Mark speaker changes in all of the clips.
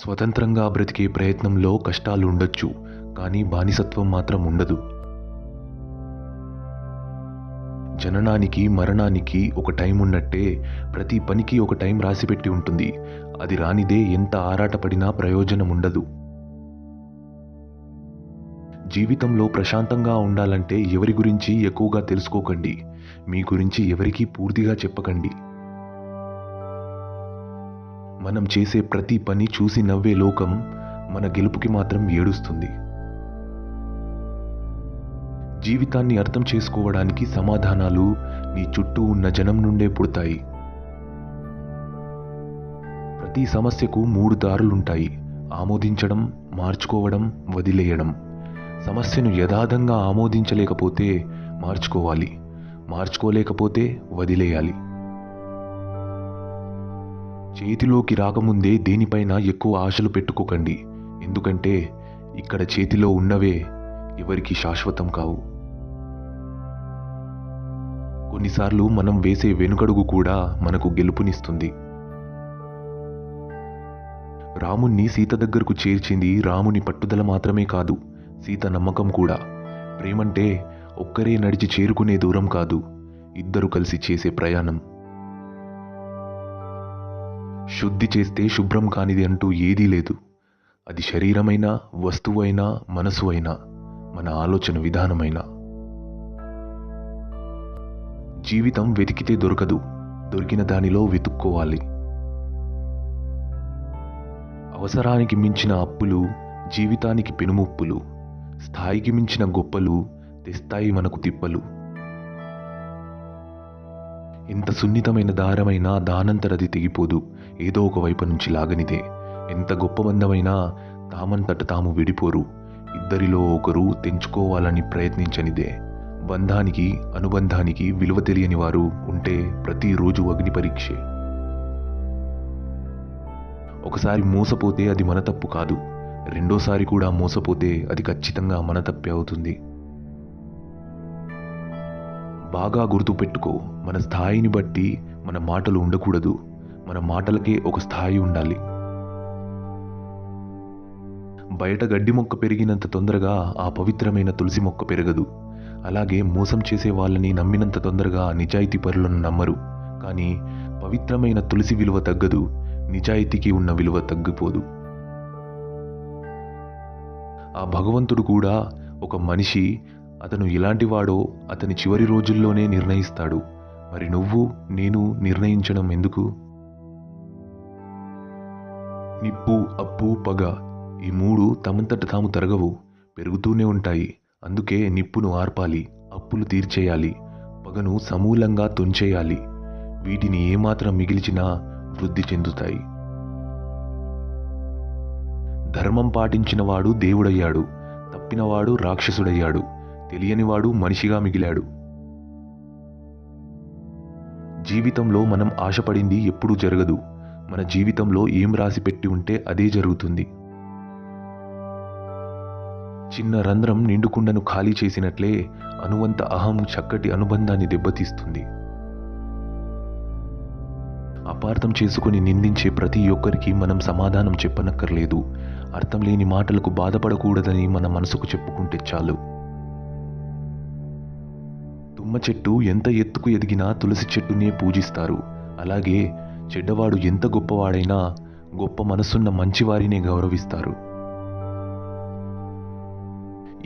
Speaker 1: స్వతంత్రంగా బ్రతికే ప్రయత్నంలో కష్టాలు ఉండొచ్చు కానీ బానిసత్వం మాత్రం ఉండదు. జననానికి మరణానికి ఒక టైం ఉన్నట్టే ప్రతి పనికి ఒక టైం రాసిపెట్టి ఉంటుంది. అది రానిదే ఎంత ఆరాటపడినా ప్రయోజనం ఉండదు. జీవితంలో ప్రశాంతంగా ఉండాలంటే ఎవరి గురించి ఎక్కువగా తెలుసుకోకండి. మీ గురించి ఎవరికీ పూర్తిగా చెప్పకండి. మనం చేసే ప్రతి పని చూసి నవ్వే లోకం మన గెలుపుకి మాత్రం ఏడుస్తుంది. జీవితాన్ని అర్థం చేసుకోవడానికి సమాధానాలు నీ చుట్టూ ఉన్న జనం నుండే పుడతాయి. ప్రతి సమస్యకు మూడు దారులుంటాయి. ఆమోదించడం మార్చుకోవడం వదిలేయడం. సమస్యను యథార్థంగా ఆమోదించలేకపోతే మార్చుకోవాలి. మార్చుకోలేకపోతే వదిలేయాలి. చేతిలోకి రాకముందే దేనిపైన ఎక్కువ ఆశలు పెట్టుకోకండి. ఎందుకంటే ఇక్కడ చేతిలో ఉన్నవే ఎవరికి శాశ్వతం కావు. కొన్నిసార్లు మనం వేసే వెనుకడుగు కూడా మనకు గెలుపునిస్తుంది. రాముణ్ణి సీత దగ్గరకు చేర్చింది రాముని పట్టుదల మాత్రమే కాదు సీత నమ్మకం కూడా. ప్రేమంటే ఒక్కరే నడిచి చేరుకునే దూరం కాదు ఇద్దరు కలిసి చేసే ప్రయాణం. శుద్ధి చేస్తే శుభ్రం కానిది అంటూ ఏదీ లేదు. అది శరీరమైనా వస్తువైనా మనసు అయినా మన ఆలోచన విధానమైనా. జీవితం వెతికితే దొరకదు దొరికిన దానిలో వెతుక్కోవాలి. అవసరానికి మించిన అప్పులు జీవితానికి పెనుముప్పులు స్థాయికి మించిన గొప్పలు తెస్తాయి మనకు తిప్పలు. ఎంత సున్నితమైన దారమైనా దానంతరది తెగిపోదు. ఏదో ఒక వైపు నుంచి లాగనిదే. ఎంత గొప్ప బంధమైనా తామంతట తాము విడిపోరు. ఇద్దరిలో ఒకరు తెంచుకోవాలని ప్రయత్నించనిదే. బంధానికి అనుబంధానికి విలువ తెలియని వారు ఉంటే ప్రతిరోజు అగ్ని పరీక్షే. ఒకసారి మోసపోతే అది మన తప్పు కాదు. రెండోసారి కూడా మోసపోతే అది ఖచ్చితంగా మన తప్పే అవుతుంది. బాగా గుర్తుపెట్టుకో మన స్థాయిని బట్టి మన మాటలు ఉండకూడదు. మన మాటలకే ఒక స్థాయి ఉండాలి. బయట గడ్డి మొక్క పెరిగినంత తొందరగా ఆ పవిత్రమైన తులసి మొక్క పెరగదు. అలాగే మోసం చేసే వాళ్ళని నమ్మినంత తొందరగా నిజాయితీ పరులను నమ్మరు. కానీ పవిత్రమైన తులసి విలువ తగ్గదు. నిజాయితీకి ఉన్న విలువ తగ్గిపోదు. ఆ భగవంతుడు కూడా ఒక మనిషి అతను ఇలాంటివాడో అతని చివరి రోజుల్లోనే నిర్ణయిస్తాడు. మరి నువ్వు నేను నిర్ణయించడం ఎందుకు? నిప్పు అప్పు పగ ఈ మూడు తమంతట తాము తరగవు పెరుగుతూనే ఉంటాయి. అందుకే నిప్పును ఆర్పాలి అప్పులు తీర్చేయాలి పగను సమూలంగా తుంచేయాలి. వీటిని ఏమాత్రం మిగిల్చినా వృద్ధి చెందుతాయి. ధర్మం పాటించినవాడు దేవుడయ్యాడు తప్పినవాడు రాక్షసుడయ్యాడు. తెలియనివాడు మనిషిగా మిగిలాడు. జీవితంలో మనం ఆశపడింది ఎప్పుడూ జరగదు. మన జీవితంలో ఏం రాసి పెట్టి ఉంటే అదే జరుగుతుంది. చిన్న రంధ్రం నిండుకుండను ఖాళీ చేసినట్లే అనువంత అహం చక్కటి అనుబంధాన్ని దెబ్బతీస్తుంది. అపార్థం చేసుకుని నిందించే ప్రతి ఒక్కరికి మనం సమాధానం చెప్పనక్కర్లేదు. అర్థం లేని మాటలకు బాధపడకూడదని మన మనసుకు చెప్పుకుంటే చాలు. తుమ్మ చెట్టు ఎంత ఎత్తుకు ఎదిగినా తులసి చెట్టునే పూజిస్తారు. అలాగే చెడ్డవాడు ఎంత గొప్పవాడైనా గొప్ప మనసున్న మంచివారినే గౌరవిస్తారు.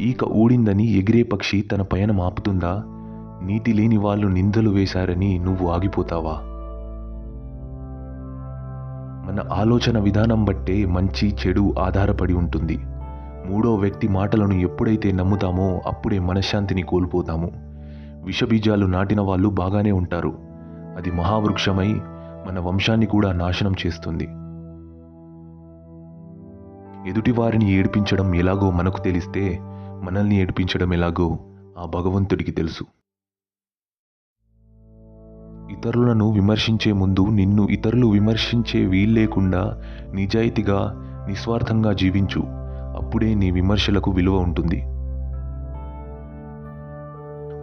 Speaker 1: ఈక ఊడిందని ఎగిరే పక్షి తన పయనం ఆపుతుందా నీతి లేని వాళ్ళు నిందలు వేశారని నువ్వు ఆగిపోతావా? మన ఆలోచన విధానం బట్టే మంచి చెడు ఆధారపడి ఉంటుంది. మూడో వ్యక్తి మాటలను ఎప్పుడైతే నమ్ముతామో అప్పుడే మనశ్శాంతిని కోల్పోతాము. విషబీజాలు నాటిన వాళ్ళు బాగానే ఉంటారు. అది మహావృక్షమై మన వంశాన్ని కూడా నాశనం చేస్తుంది. ఎదుటివారిని ఏడిపించడం ఎలాగో మనకు తెలిస్తే మనల్ని ఏడిపించడం ఎలాగో ఆ భగవంతుడికి తెలుసు. ఇతరులను విమర్శించే ముందు నిన్ను ఇతరులు విమర్శించే వీల్లేకుండా నిజాయితీగా నిస్వార్థంగా జీవించు. అప్పుడే నీ విమర్శలకు విలువ ఉంటుంది.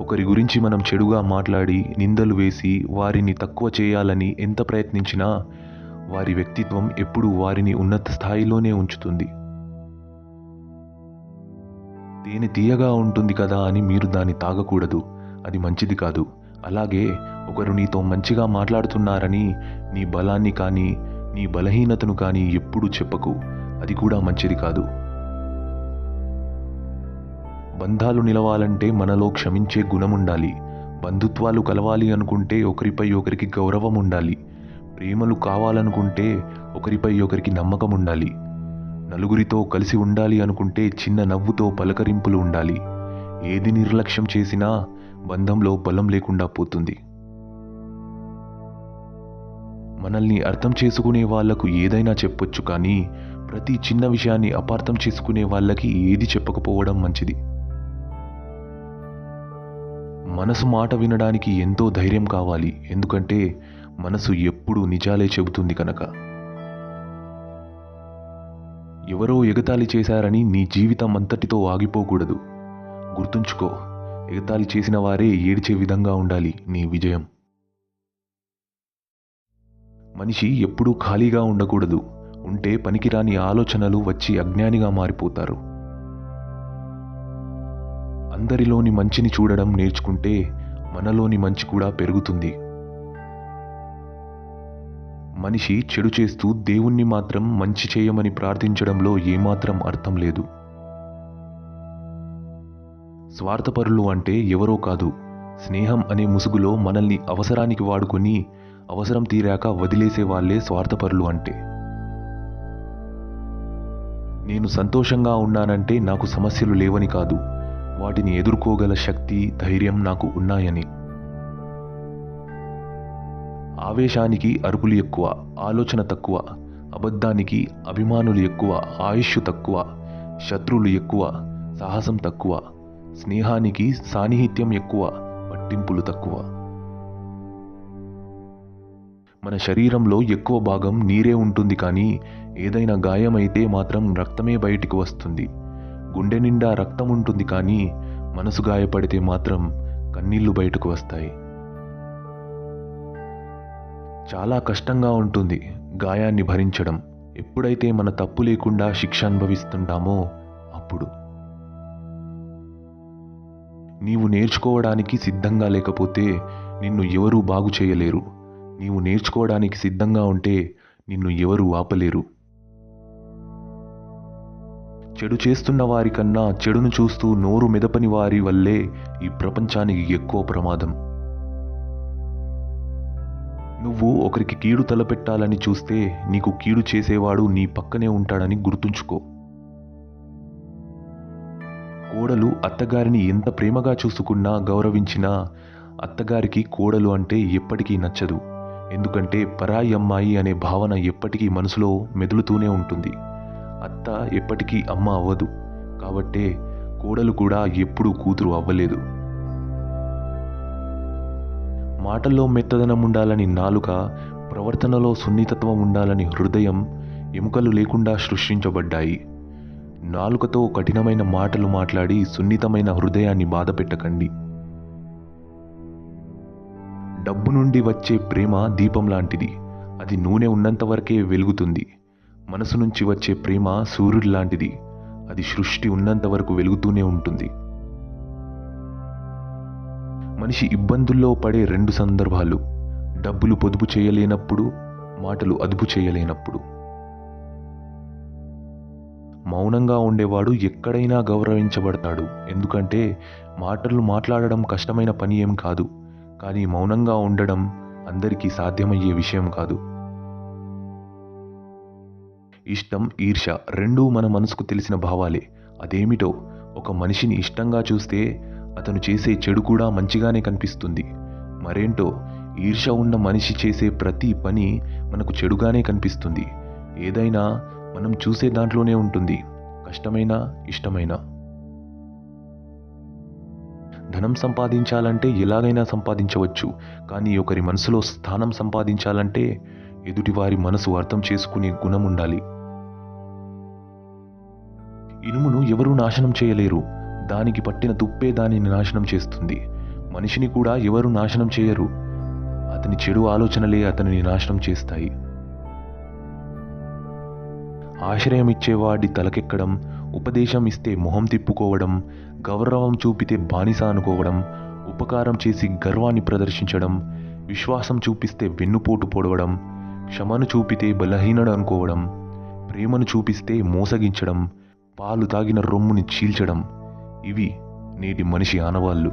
Speaker 1: ఒకరి గురించి మనం చెడుగా మాట్లాడి నిందలు వేసి వారిని తక్కువ చేయాలని ఎంత ప్రయత్నించినా వారి వ్యక్తిత్వం ఎప్పుడూ వారిని ఉన్నత స్థాయిలోనే ఉంచుతుంది. తేనె తీయగా ఉంటుంది కదా అని మీరు దాన్ని తాగకూడదు. అది మంచిది కాదు. అలాగే ఒకరు నీతో మంచిగా మాట్లాడుతున్నారని నీ బలాన్ని కానీ నీ బలహీనతను కానీ ఎప్పుడూ చెప్పకు. అది కూడా మంచిది కాదు. బంధాలు నిలవాలంటే మనలో క్షమించే గుణం ఉండాలి బంధుత్వాలు కలవాలి అనుకుంటే ఒకరిపై ఒకరికి గౌరవం ఉండాలి ప్రేమలు కావాలనుకుంటే ఒకరిపై ఒకరికి నమ్మకం ఉండాలి నలుగురితో కలిసి ఉండాలి అనుకుంటే చిన్న నవ్వుతో పలకరింపులు ఉండాలి. ఏది నిర్లక్ష్యం చేసినా బంధంలో బలం లేకుండా పోతుంది. మనల్ని అర్థం చేసుకునే వాళ్ళకు ఏదైనా చెప్పొచ్చు కానీ ప్రతి చిన్న విషయాన్ని అపార్థం చేసుకునే వాళ్ళకి ఏది చెప్పకపోవడం మంచిది. మనసు మాట వినడానికి ఎంతో ధైర్యం కావాలి. ఎందుకంటే మనసు ఎప్పుడూ నిజాలే చెబుతుంది కనుక. ఎవరో ఎగతాళి చేశారని నీ జీవితం అంతటితో ఆగిపోకూడదు. గుర్తుంచుకో ఎగతాళి చేసిన వారే ఏడిచే విధంగా ఉండాలి నీ విజయం. మనిషి ఎప్పుడూ ఖాళీగా ఉండకూడదు. ఉంటే పనికిరాని ఆలోచనలు వచ్చి అజ్ఞానిగా మారిపోతారు. అందరిలోని మంచిని చూడడం నేర్చుకుంటే మనలోని మంచి కూడా పెరుగుతుంది. మనిషి చెడు చేస్తూ దేవుణ్ణి మాత్రం మంచి చేయమని ప్రార్థించడంలో ఏమాత్రం అర్థం లేదు. స్వార్థపరులు అంటే ఎవరో కాదు స్నేహం అనే ముసుగులో మనల్ని అవసరానికి వాడుకొని అవసరం తీరాక వదిలేసే వాళ్ళే స్వార్థపరులు అంటే. నేను సంతోషంగా ఉన్నానంటే నాకు సమస్యలు లేవని కాదు వాటిని ఎదుర్కోగల శక్తి ధైర్యం నాకు ఉన్నాయని. ఆవేశానికి అరుపులు ఎక్కువ ఆలోచన తక్కువ అబద్ధానికి అభిమానులు ఎక్కువ ఆయుష్ తక్కువ శత్రువులు ఎక్కువ సాహసం తక్కువ స్నేహానికి సాన్నిహిత్యం ఎక్కువ పట్టింపులు తక్కువ. మన శరీరంలో ఎక్కువ భాగం నీరే ఉంటుంది కానీ ఏదైనా గాయమైతే మాత్రం రక్తమే బయటికి వస్తుంది. గుండె నిండా రక్తం ఉంటుంది కానీ మనసు గాయపడితే మాత్రం కన్నీళ్ళు బయటకు వస్తాయి. చాలా కష్టంగా ఉంటుంది గాయాన్ని భరించడం. ఎప్పుడైతే మన తప్పు లేకుండా శిక్ష అనుభవిస్తుంటామో అప్పుడు. నీవు నేర్చుకోవడానికి సిద్ధంగా లేకపోతే నిన్ను ఎవరూ బాగు చేయలేరు. నీవు నేర్చుకోవడానికి సిద్ధంగా ఉంటే నిన్ను ఎవరూ ఆపలేరు. చెడు చేస్తున్న వారికన్నా చెడును చూస్తూ నోరు మెదపని వారి వల్లే ఈ ప్రపంచానికి ఎక్కువ ప్రమాదం. నువ్వు ఒకరికి కీడు తలపెట్టాలని చూస్తే నీకు కీడు చేసేవాడు నీ పక్కనే ఉంటాడని గుర్తుంచుకో. కోడలు అత్తగారిని ఎంత ప్రేమగా చూసుకున్నా గౌరవించినా అత్తగారికి కోడలు అంటే ఎప్పటికీ నచ్చదు. ఎందుకంటే పరాయి అమ్మాయి అనే భావన ఎప్పటికీ మనసులో మెదులుతూనే ఉంటుంది. అత్త ఎప్పటికీ అమ్మ అవ్వదు. కాబట్టే కోడలు కూడా ఎప్పుడూ కూతురు అవ్వలేదు. మాటల్లో మెత్తదనం ఉండాలని నాలుక ప్రవర్తనలో సున్నితత్వం ఉండాలని హృదయం ఎముకలు లేకుండా సృష్టించబడ్డాయి. నాలుకతో కఠినమైన మాటలు మాట్లాడి సున్నితమైన హృదయాన్ని బాధపెట్టకండి డబ్బు నుండి వచ్చే ప్రేమ దీపం లాంటిది. అది నూనె ఉన్నంత వరకే వెలుగుతుంది. మనసు నుంచి వచ్చే ప్రేమ సూర్యుడి లాంటిది అది సృష్టి ఉన్నంత వరకు వెలుగుతూనే ఉంటుంది. మనిషి ఇబ్బందుల్లో పడే రెండు సందర్భాలు. డబ్బులు పొదుపు చేయలేనప్పుడు మాటలు అదుపు చేయలేనప్పుడు. మౌనంగా ఉండేవాడు ఎక్కడైనా గౌరవించబడతాడు. ఎందుకంటే మాటలు మాట్లాడడం కష్టమైన పని ఏం కాదు. కానీ మౌనంగా ఉండడం అందరికీ సాధ్యమయ్యే విషయం కాదు. ఇష్టం ఈర్ష రెండూ మన మనసుకు తెలిసిన భావాలే. అదేమిటో ఒక మనిషిని ఇష్టంగా చూస్తే అతను చేసే చెడు కూడా మంచిగానే కనిపిస్తుంది. మరేంటో ఈర్ష ఉన్న మనిషి చేసే ప్రతి పని మనకు చెడుగానే కనిపిస్తుంది. ఏదైనా మనం చూసే దాంట్లోనే ఉంటుంది. కష్టమైనా ఇష్టమైనా. ధనం సంపాదించాలంటే ఎలాగైనా సంపాదించవచ్చు. కానీ ఒకరి మనసులో స్థానం సంపాదించాలంటే ఎదుటివారి మనసు అర్థం చేసుకునే గుణం ఉండాలి. ఇనుమును ఎవరూ నాశనం చేయలేరు. దానికి పట్టిన తుప్పే దానిని నాశనం చేస్తుంది. మనిషిని కూడా ఎవరు నాశనం చేయరు. అతని చెడు ఆలోచనలే అతనిని నాశనం చేస్తాయి. ఆశ్రయం ఇచ్చేవాడి తలకెక్కడం ఉపదేశం ఇస్తే మొహం తిప్పుకోవడం గౌరవం చూపితే బానిస అనుకోవడం ఉపకారం చేసి గర్వాన్ని ప్రదర్శించడం విశ్వాసం చూపిస్తే వెన్నుపోటు పొడవడం క్షమను చూపితే బలహీనడు అనుకోవడం ప్రేమను చూపిస్తే మోసగించడం పాలు తాగిన రొమ్ముని చీల్చడం ఇవి నేటి మనిషి ఆనవాళ్ళు.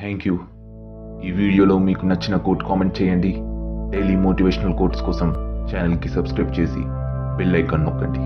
Speaker 1: థ్యాంక్ యూ ఈ వీడియోలో మీకు నచ్చిన కోట్ కామెంట్ చేయండి. డైలీ మోటివేషనల్ కోట్స్ కోసం ఛానల్కి సబ్స్క్రైబ్ చేసి బెల్ ఐకాన్ నొక్కండి.